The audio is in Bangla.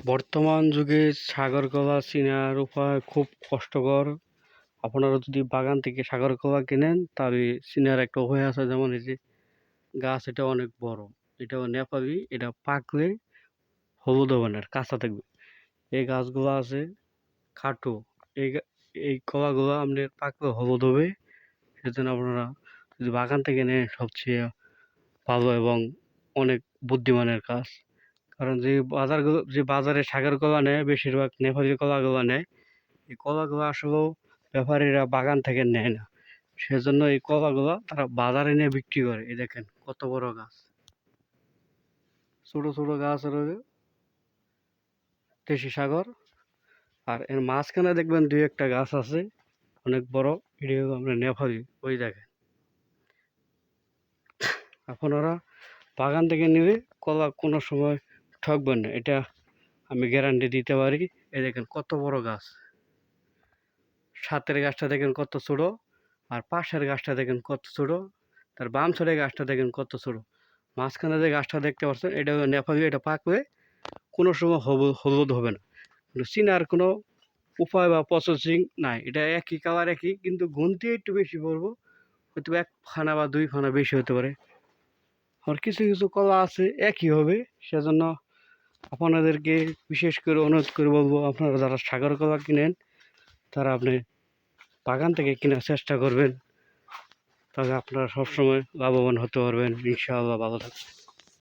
বর্তমান যুগে সাগর কলা চিনার উপায় খুব কষ্টকর। আপনারা যদি বাগান থেকে সাগর কলা কেনেন, তাহলে চিনার একটা উপায় আছে, যেমন এই যে গাছ এটা অনেক বড়, এটা নেপালি, এটা পাকলে হলুদ হবে না কাঁচা থাকবে। এই গাছগুলো আছে খাটো, এই এই কলাগুলো আপনার পাকলে হলুদ হবে। সেজন্য আপনারা যদি বাগান থেকে নেন, সবচেয়ে ভালো এবং অনেক বুদ্ধিমানের কাজ। কারণ যে বাজারগুলো যে বাজারে সাগর কলা নেয়, বেশিরভাগ নেপালি কলাগুলো নেয়, এই কলাগুলো আসলেও ব্যাপারীরা বাগান থেকে নেয় না। সেজন্য এই কলাগুলো তারা বাজারে নিয়ে বিক্রি করে। এই দেখেন কত বড় গাছ। ছোট ছোট গাছ রয়েছে দেশি সাগর। আর এর মাঝখানে দেখবেন দুই একটা গাছ আছে, অনেক বড়। এটি আমরা নেপালি, ওই দেখেন। আপনারা বাগান থেকে নিলে কলা কোনো সময় ঠকবেন না, এটা আমি গ্যারান্টি দিতে পারি। এ দেখেন কত বড় গাছ। সাতের গাছটা দেখেন কত ছোট আর পাশের গাছটা দেখেন কত ছোট। তার বাম সাইডের গাছটা দেখেন কত ছোট। মাঝখানে যে গাছটা দেখতে পাচ্ছেন, এটা নেপালি, এটা পাকলে কোনো সময় হব, হলুদ হবে না। কিন্তু চিনার কোনো উপায় বা প্রসেসিং নাই। এটা একই কালার একই, কিন্তু গুনতে একটু বেশি পড়ব হয়তো এক ফানা বা দুই ফানা বেশি হতে পারে। আর কিছু কিছু কলা আছে, একই হবে, সেজন্য আপনাদেরকে বিশেষ করে অনুরোধ করে বলব, আপনারা যারা সাগর কলা কিনেন, তারা আপনি বাগান থেকে কেনার চেষ্টা করবেন। তাহলে আপনারা সবসময় লাভবান হতে পারবেন। ইনশাআল্লাহ, ভালো থাকবেন।